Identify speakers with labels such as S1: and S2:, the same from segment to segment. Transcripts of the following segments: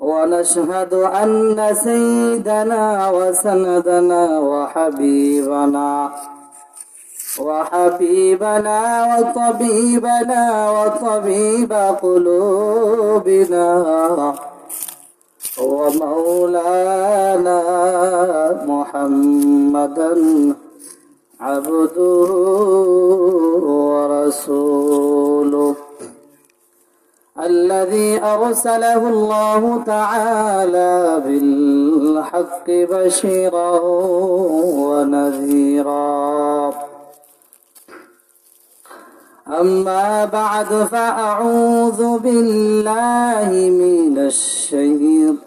S1: ونشهد أن سيدنا وسندنا وحبيبنا وحبيبنا وطبيبنا وطبيب قلوبنا ومولانا محمدا عبده ورسوله. الذي أرسله الله تعالى بالحق بشيرا ونذيرا. أما بعد فأعوذ بالله من الشيطان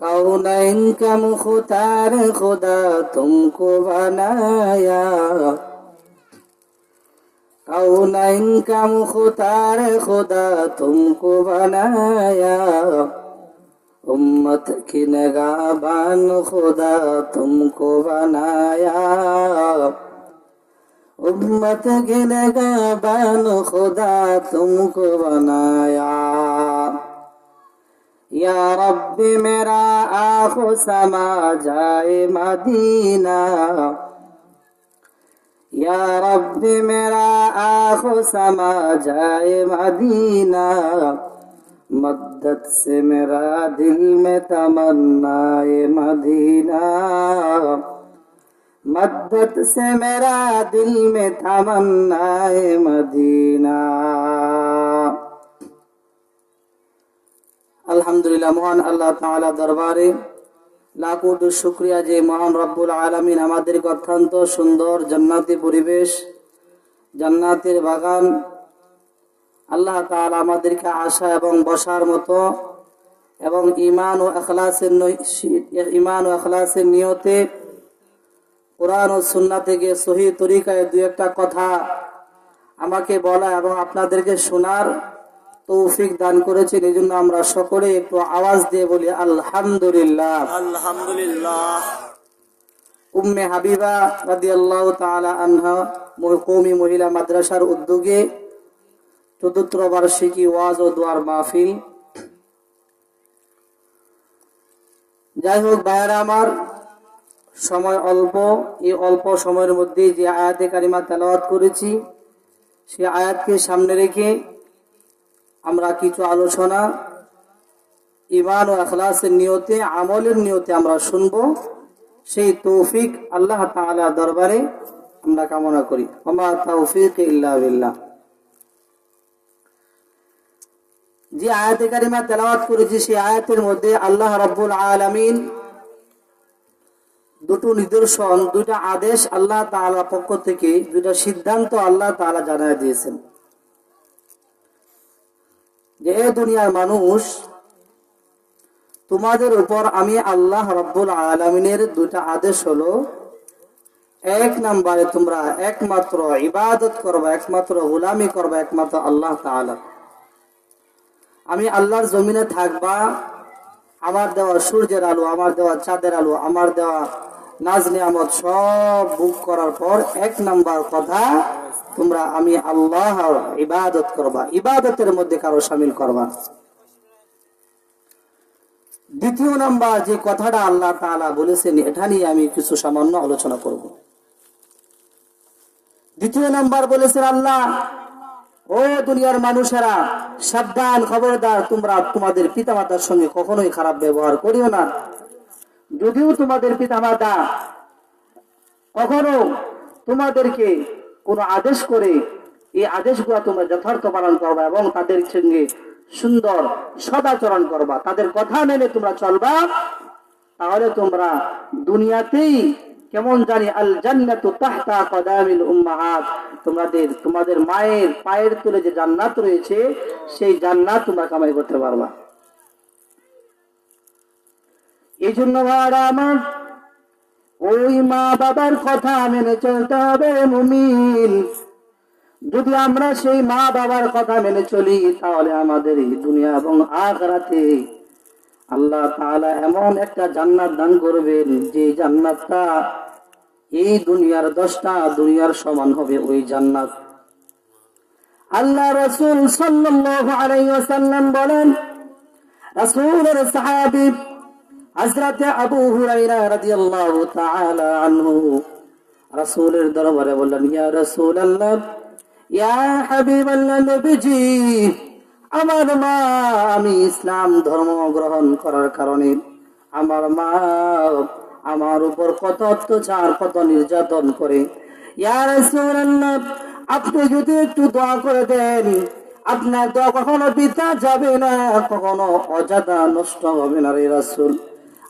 S1: कौनैन का मुख्तार खुदा तुमको बनाया कौनैन का मुख्तार खुदा तुमको बनाया उम्मत की नगाबान खुदा तुमको बनाया उम्मत की नगाबान खुदा तुमको बनाया یا رب میرا آنکھوں سما جائے مدینہ یا رب میرا آنکھوں سما جائے مدینہ مدد سے میرا دل میں تمنا مدینہ مدد سے میرا دل میں تمنا مدینہ আলহামদুলিল্লাহ, মহান আল্লাহ তাআলা দরবারে লাকুট শুক্রিয়া যে মহান রব্বুল আলমিন আমাদেরকে অত্যন্ত সুন্দর জান্নাতি পরিবেশ, জান্নাতের বাগান, আল্লাহ তাআলা আমাদেরকে আসা এবং বসার মতো এবং ইমান ও এখলাসের ইমান ও এখলাসের নিয়তে কোরআন ও সুন্না থেকে সহি তরিকায় দু একটা কথা আমাকে বলা এবং আপনাদেরকে শোনার তৌফিক দান করেছেন এই জন্য আমরা সকলে একটু আওয়াজ দিয়ে বলি আলহামদুলিল্লাহ।
S2: আলহামদুলিল্লাহ।
S1: উম্মে হাবিবা রাদি আল্লাহ তালা আনহা কৌমি মহিলা মাদ্রাসার উদ্যোগে চতুর্থ বার্ষিকী ওয়াজ ও দোয়ার মাহফিল। যাই হোক ভাইয়ারা আমার সময় অল্প এই অল্প সময়ের মধ্যে যে আয়াতে কারিমা তেলাওয়াত করেছি সে আয়াতকে সামনে রেখে আমরা কিছু আলোচনা ইমান ও আখলাসের নিয়তে, আমলের নিয়তে আমরা শুনব। সেই তৌফিক আল্লাহ তাআলা দরবারে আমরা কামনা করি। ওমা তৌফিক ইল্লা যে আয়াতে কারিমা তেলাওয়াত করেছি, সেই আয়াতের মধ্যে আল্লাহ রাব্বুল আলামিন দুটো নিদর্শন, দুইটা আদেশ আল্লাহ তাআলা পক্ষ থেকে, দুইটা সিদ্ধান্ত আল্লাহ তাআলা জানায় দিয়েছেন। যে এ দুনিয়ার মানুষ, তোমাদের উপর আমি আল্লাহ রব্বুল আলমিনের দুইটা আদেশ হলো, এক নম্বরে তোমরা একমাত্র ইবাদত করবা, একমাত্র গুলামি করবা, একমাত্র আল্লাহ তাআলা। আমি আল্লাহর জমিনে থাকবা, আমার দেওয়া সূর্যের আলো, আমার দেওয়া চাঁদের আলো, আমার দেওয়া নাজ নিয়ামত সব বুক করার পর এক নাম্বার কথা, তোমরা আমি আল্লাহ ইবাদত করবা। ইবাদতের মধ্যে কারও সামিল করবা দ্বিতীয় নাম্বার যে কথাটা আল্লাহ তাআলা বলেছেন, এটা নিয়ে আমি কিছু সামান্য আলোচনা করব। দ্বিতীয় নাম্বার বলেছেন আল্লাহ, ও দুনিয়ার মানুষেরা, সাবধান, খবরদার, তোমরা তোমাদের পিতামাতার সঙ্গে কখনোই খারাপ ব্যবহার করিও না। যদিও তোমাদের পিতামাতা কখনো তোমাদেরকে কোনো আদেশ করে এই আদেশগুলো তোমরা যথার্থ পালন করবা এবং তাদের সঙ্গে সুন্দর সদাচরণ করবা। তাদের কথা মেনে তোমরা চলবা। তাহলে তোমরা দুনিয়াতেই কেমন জানি আল জান্নাতু তাহতা কদামিল উম্মাহাত। তোমাদের তোমাদের মায়ের পায়ের তলে যে জান্নাত রয়েছে, সেই জান্নাত তোমরা কামাই করতে পারবা। এই জন্য ভাড়া আমার। ওই মা বাবার কথা মেনে চলতে হবে মুমিন। যদি আমরা সেই মা বাবার কথা মেনে চলি, তাহলে আমাদের এই দুনিয়া এবং আখরাতে আল্লাহ তাআলা এমন একটা জান্নাত দান করবেন, যে জান্নাতটা এই দুনিয়ার দশটা দুনিয়ার সমান হবে ওই জান্নাত। আল্লাহ রসুল আলাইহি বলেন, রাসূলের সাহাবী হযরত আবু হুরায়রা রাদিয়াল্লাহু তাআলা আনহু রাসূলের দরবারে বললেন, ইয়া রাসূলুল্লাহ, ইয়া হাবিবাল্লাহ নবীজি, আমার মা, আমি ইসলাম ধর্ম গ্রহণ করার কারণে আমার মা আমার উপর কত অত্যাচার, কত নির্যাতন করে। ইয়া রাসূলুল্লাহ, আপনি যদি একটু দোয়া করে দেন, আপনার দোয়া কখনো বৃথা যাবে না, কখনো অজাদা নষ্ট হবে না রে রাসূল।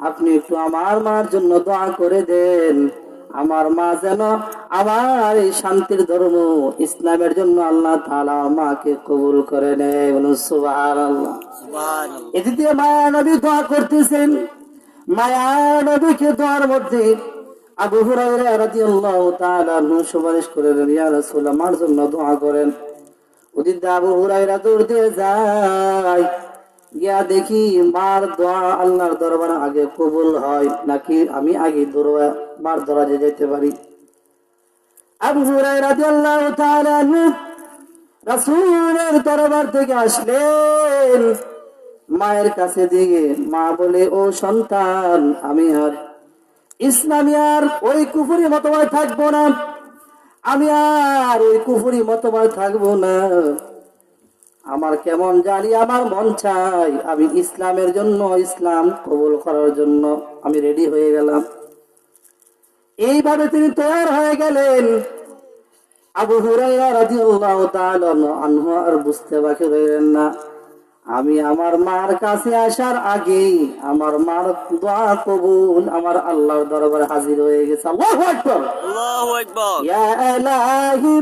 S1: আপনি একটু আমার মার জন্য দোয়া করে দেন। আমার মা যেন আমার এই শান্তির ধর্ম ইসলামের জন্য আল্লাহ তাআলা মাকে কবুল করে নেয়। বলুন সুবহানাল্লাহ। এদিকে মায়া নবী দোয়া করতেছেন। মায়া নবীকে দোয়ার মধ্যে আবু হুরায়রা রাদিয়াল্লাহু তাআলা সুপারিশ করেন ইয়া রাসূল আমার জন্য দোয়া করেন। আবু দৌড় দিয়ে যায়। গিয়া দেখি মার দোয়া আল্লাহর দরবার আগে কবুল হয়, নাকি আমি আগে দরবার মার দরাজে যেতে পারি? আবু হুরায়রা রাদিয়াল্লাহু তাআলা রাসূলের দরবার থেকে আসলেন। মায়ের কাছে দিয়ে মা বলে, ও সন্তান, আমি আর ইসলামী আর ওই কুফুরি মতবাদ থাকব না। আমি আর ওই কুফুরি মতবাদ থাকব না। আমার কেমন জানি আমার মন চাই। আমি ইসলামের জন্য ইসলাম কবুল করার জন্য। আমি রেডি হয়ে গেলাম। এইভাবে তিনি তৈরি হয়ে গেলেন। আবু হুরাইরা রাদিয়াল্লাহু তাআলা আনহু আর বুঝতে বাকি রইলেন না। আমি আমার মার কাছে আসার আগে আমার মার দোয়া কবুল আমার আল্লাহর দরবার হাজির হয়ে গেছে। আল্লাহু আকবার।
S2: আল্লাহু আকবার।
S1: ইয়া ইলাহি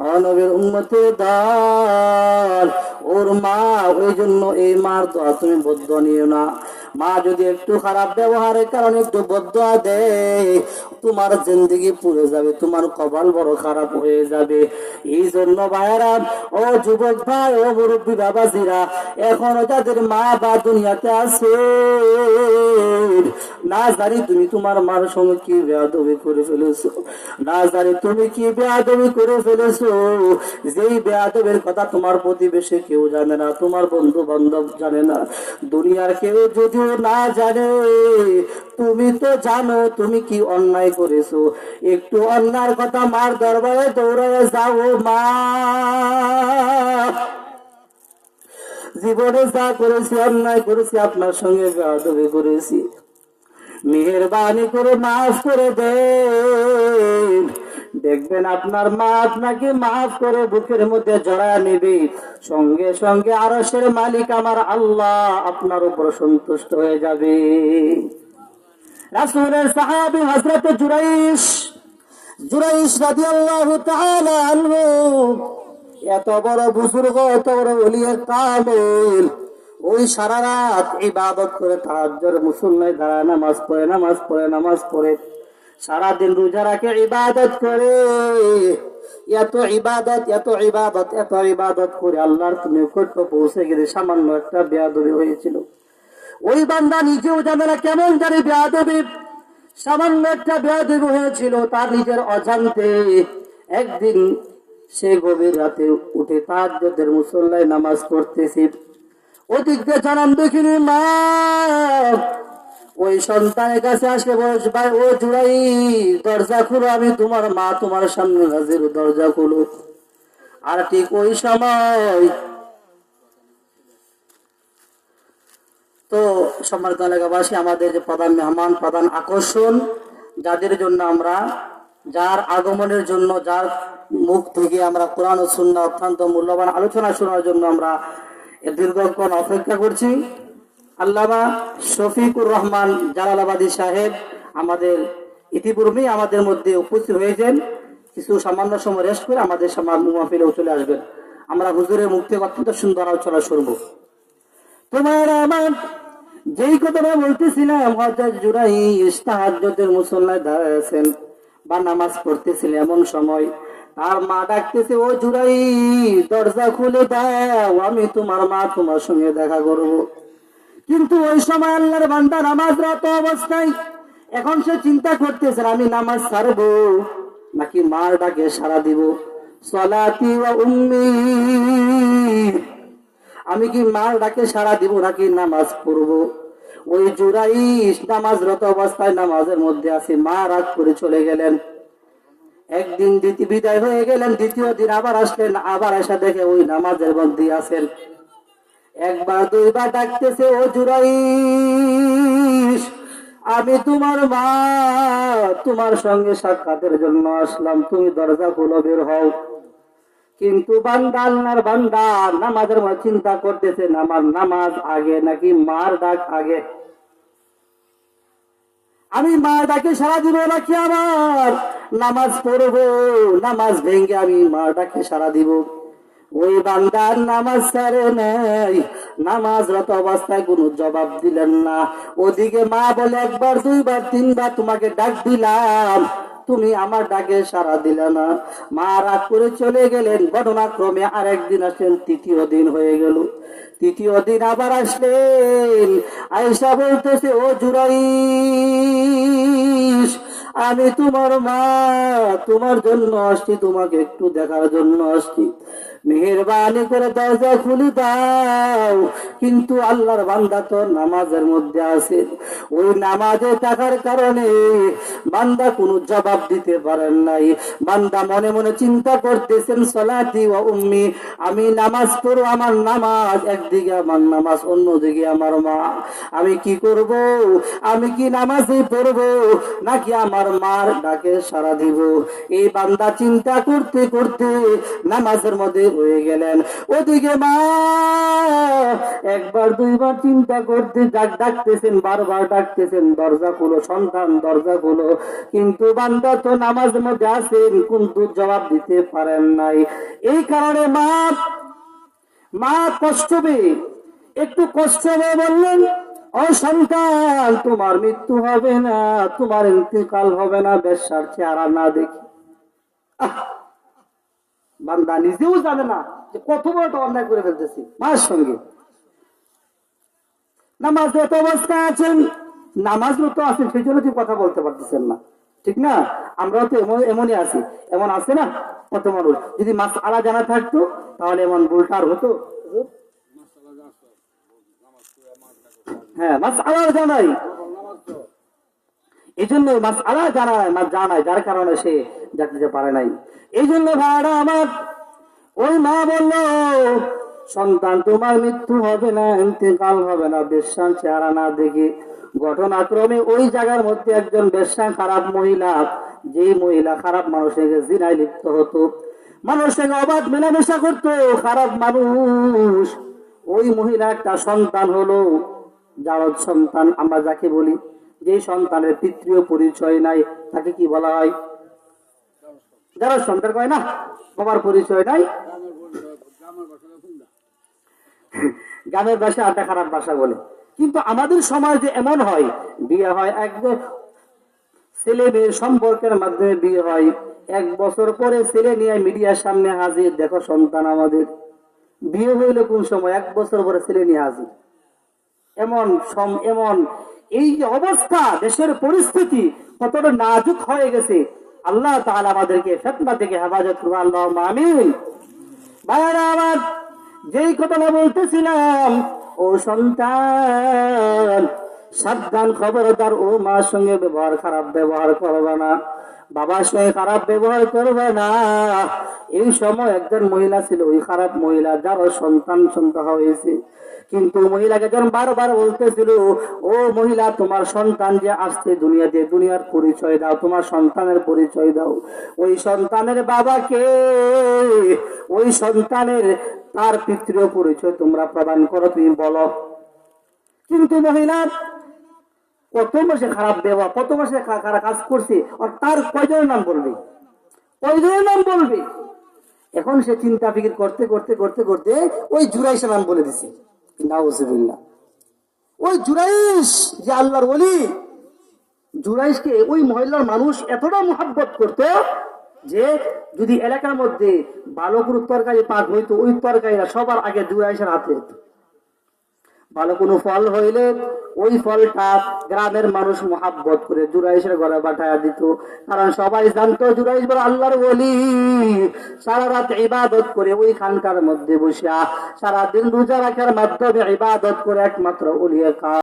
S1: অনবের উম্মতে দাল ওর মা, ওই জন্য এই মার দোয়া তুমি বদ্ধ নিও না। মা যদি একটু খারাপ ব্যবহারের কারণে একটু বদ্ধ দেয়, তোমার জিন্দগি পুড়ে যাবে, তোমার কপাল বড় খারাপ হয়ে যাবে। এই জন্য ভাইয়ারা, ও যুবক ভাই, ও মুরব্বী বাবাজিরা, এখনও যাদের মা বা দুনিয়াতে আছে, না জানি তুমি তোমার মার সঙ্গে কি বেয়াদবি করে ফেলেছো, না জানি তুমি কি বেয়াদবি করে ফেলেছো। যেই বেয়াদবের কথা তোমার প্রতিবেশী কেউ জানে না, তোমার বন্ধু বান্ধব জানে না, দুনিয়ার কেউ যদিও না জানে, তুমি তো জানো, তুমি কি অন্যায় করেছ? একটু অন্যায়ের কথা মার দরবারে দৌড়ায় যাও মা। জীবনে যা করেছি, অন্যায় করেছি, আপনার সঙ্গে বেয়াদবি করেছি। মেহরবানি করে মাফ করে দেন। দেখবেন আপনার মা আপনাকে মাফ করে বুকের মধ্যে জড়া নেবে। সঙ্গে সঙ্গে আরশের মালিক আমার আল্লাহ আপনার উপর সন্তুষ্ট হয়ে যাবে। রাসূলের সাহাবী হযরত জুরাইশ জুরাইশ তাআলা আনহু, এত বড় বুজুর্গ, এত বড় ওলিয়ের কামেল, ওই সারা রাত ইবাদত করে তাহাজ্জুর মুসল্লায় দাঁড়ায়, নামাজ পড়ে নামাজ পড়ে নামাজ পড়ে। সারাদিন রোজা রাখে, ইবাদত করে। এত ইবাদত এত ইবাদত এত ইবাদত করে আল্লাহর নিকট পৌঁছে গেলে সামান্য একটা বেয়াদবি হয়েছিল। ওই বান্দা নিজেও জানে না কেমন জানি বেয়াদবি। সামান্য একটা বেয়াদবি হয়েছিল তার নিজের অজান্তে। একদিন সে গভীর রাতে উঠে তাহাজ্জুদের মুসল্লায় নামাজ পড়তেছে। ওদিক জানান, দেখিনি মা ওই সন্তানের কাছে আসলে বয়স ভাই, ও জুড়াই দরজা খুলো, আমি তোমার মা তোমার সামনে হাজির, দরজা খুলো। আর ঠিক ওই সময় তো সম্মানিত এলাকাবাসী, আমাদের যে প্রধান মেহমান, প্রধান আকর্ষণ, যাদের জন্য আমরা, যার আগমনের জন্য, যার মুখ থেকে আমরা কোরআন ও সুন্নাহ অত্যন্ত মূল্যবান আলোচনা শোনার জন্য আমরা দীর্ঘক্ষণ অপেক্ষা করছি। আল্লামা শফিকুর রহমান জালালাবাদী সাহেব আমাদের ইতিপূর্বেই আমাদের মধ্যে উপস্থিত হয়েছেন। কিছু সামান্য সময় রেস্ট করে আমাদের মাহফিলেও চলে আসবেন। আমরা হুজুরের থেকে অত্যন্ত সুন্দর আলোচনা শুনব। তোমার আমার যেই কথাটা বলতেছিলাম, হজরত জুরাই ইস্তাহাজ্জতের মুসল্লায় দাঁড়াইছেন বা নামাজ পড়তেছিল এমন সময়। তার মা ডাকতেছে, ও জুরাই দরজা খুলে দাও, আমি তোমার মা তোমার সঙ্গে দেখা করব। কিন্তু ওই সময় আল্লাহর বান্দা নামাজ রত অবস্থায়, এখন সে চিন্তা করতেছে, আমি নামাজ ছাড়বো, নাকি মার ডাকে সারা দিব? সলাতি উম্মি। আমি কি মার ডাকে সারা দিব নাকি নামাজ পড়ব? ওই জুরাই নামাজরত অবস্থায় নামাজের মধ্যে আছে, মা রাগ করে চলে গেলেন। একদিন দ্বিতীয় বিদায় হয়ে গেলেন, দ্বিতীয় দিন আবার আসলেন, আবার এসে দেখে ওই নামাজের মধ্যে আছেন। একবার দুইবার ডাকতেছে, ও জুরাই আমি তোমার মা, তোমার সঙ্গে সাক্ষাতের জন্য আসলাম, তুমি দরজা খুলো, বের হও। কিন্তু বান্দা আল্লাহর বান্দা নামাজের মধ্যে চিন্তা করতেছে, আমার নামাজ আগে নাকি মার ডাক আগে? আমি মা ডাকে সারা দিব নাকি আমার? নামাজ পড়ব, নামাজ ভেঙে আমি মা ডাকে সারা দিব। ওই বান্দার নামাজ ছাড়ে নাই। নামাজ রত অবস্থায় কোনো জবাব দিলেন না। ওদিকে মা বলে, একবার, দুইবার, তিনবার তোমাকে ডাক দিলাম। তুমি আমার ডাকে সারা দিলে না। মা রাগ করে চলে গেলেন। ঘটনাক্রমে আরেকদিন আসলেন তৃতীয় দিন হয়ে গেল। তৃতীয় দিন আবার আসলেন। আয়সা বলতেছে, ও জুরাই আমি তোমার মা। তোমার জন্য আসছি, তোমাকে একটু দেখার জন্য আসছি। মেহরবানি করে দরজা খুলে দাও। কিন্তু আল্লাহর বান্দা তো নামাজের মধ্যে আছে। ওই নামাজে থাকার কারণে বান্দা কোনো জবাব দিতে পারেন নাই। বান্দা মনে মনে চিন্তা করতেছেন, সলাতি ও উম্মি, আমি নামাজ পড়ো, আমার নামাজ একদিকে, আমার নামাজ অন্যদিকে, আমার মা। আমি কি করব? আমি কি নামাজে পড়ব? নাকি আমার মার ডাকে সারা দিব? এই বান্দা চিন্তা করতে করতে নামাজের মধ্যে হয়ে গেলেন। ওদিকে মা, একবার দুইবার চিন্তা করতে ডাক ডাকতেছেন, বারবার ডাকতেছেন দরজা খুলো সন্তান দরজা খুলো কিন্তু বান্দা তো নামাজের মধ্যে আছেন, কিন্তু জবাব দিতে পারেন নাই। এই কারণে মা মা কষ্ট একটু কষ্ট পেয়ে বললেন, ও সন্তান, তোমার মৃত্যু হবে না, তোমার ইন্তেকাল হবে না বেশার চেহারা না দেখি! বান্দা নিজেও জানে না যে কত বড় অন্যায় করে ফেলতেছি। মার সঙ্গে। নামাজ এত অবস্থায় আছেন, নামাজ তো আছেন, সেই জন্য তুই কথা বলতে পারতেছেন না। ঠিক না? আমরাও তো এমন এমনই আছি। এমন আছে না? কত মানুষ যদি মাছ আলা জানা থাকতো, তাহলে এমন ভুলটা হতো। হ্যাঁ মাছ আলা জানাই এই জন্য মাছ আলা জানায় মাছ জানায়, যার কারণে সে জানতে পারে নাই। এই জন্য ভাড়া আমার। ওই মা বলল, সন্তান, তোমার মৃত্যু হবে না, ইন্তেকাল হবে না, বেশ্যান চেহারা না দেখে। ঘটনাক্রমে ওই জায়গার মধ্যে একজন বেশ্যা খারাপ মহিলা, যেই মহিলা খারাপ মানুষের জিনায় লিপ্ত হতো, মানুষের সঙ্গে অবাধ মেলামেশা করতো, খারাপ মানুষ। ওই মহিলা একটা সন্তান হলো যার সন্তান, আমরা যাকে বলি যে সন্তানের পিতৃয় পরিচয় নাই, তাকে কি বলা হয়? যারা সন্তান কয় না বাবার পরিচয় নাই। গ্রামের ভাষা আটা খারাপ ভাষা বলে। কিন্তু আমাদের সমাজে এমন হয়, বিয়ে হয় একদম ছেলে মেয়ের সম্পর্কের মাধ্যমে বিয়ে হয়, এক বছর পরে ছেলে নিয়ে মিডিয়ার সামনে হাজির, দেখো সন্তান আমাদের। বিয়ে হইলে কোন সময়? এক বছর পরে ছেলে নিয়ে হাজির। এমন এমন। এই যে অবস্থা, দেশের পরিস্থিতি কতটা নাজুক হয়ে গেছে আল্লাহ তাহলে আমাদেরকে ফেতনা থেকে হেফাজত করব আল্লাহ ভাইয়ারা, আমার যেই কথাটা বলতেছিলাম, ও সন্তান, সাবধান খবরদার ও মার সঙ্গে ব্যবহার খারাপ, ব্যবহার করবে না। বাবার সঙ্গে খারাপ ব্যবহার করবে না। এই সময় একজন মহিলা ছিল, ওই খারাপ মহিলা যার সন্তান সন্তান হয়েছে। কিন্তু মহিলাকে যখন বারবার বলতেছিল, ও মহিলা, তোমার সন্তান যে আসছে দুনিয়াতে, দুনিয়ার পরিচয় দাও, তোমার সন্তানের পরিচয় দাও। ওই সন্তানের বাবাকে, ওই সন্তানের তার পিতৃ পরিচয় তোমরা প্রদান করো, তুমি বলো। কিন্তু মহিলা কত মাসে খারাপ দেওয়া, কত মাসে খারাপ কাজ করছে তার কয়জনের নাম বলবে? কয়জনের নাম বলবে? এখন সে চিন্তা ফিকির করতে করতে করতে করতে ওই জুরাইশা নাম বলে দিছে। নাউজুবিল্লাহ। ওই জুরাইশ যে আল্লাহর ওলি, জুরাইশকে ওই মহিলার মানুষ এতটা মোহাব্বত করতো যে যদি এলাকার মধ্যে ভালো কোনো তরকারি পাক হইতো, ওই তরকারিরা সবার আগে জুরাইশের হাতে হতো ভালো কোনো ফল হইলে ওই ফলটা গ্রামের মানুষ মোহাব্বত করে জুরাইশের ঘরে পাঠাইয়া দিত। কারণ সবাই জানতো জুরাইশ বলে আল্লাহর বলি সারা রাত ইবাদত করে ওই খানকার মধ্যে বসিয়া সারা দিন রোজা রাখার মাধ্যমে ইবাদত করে একমাত্র উলিয়া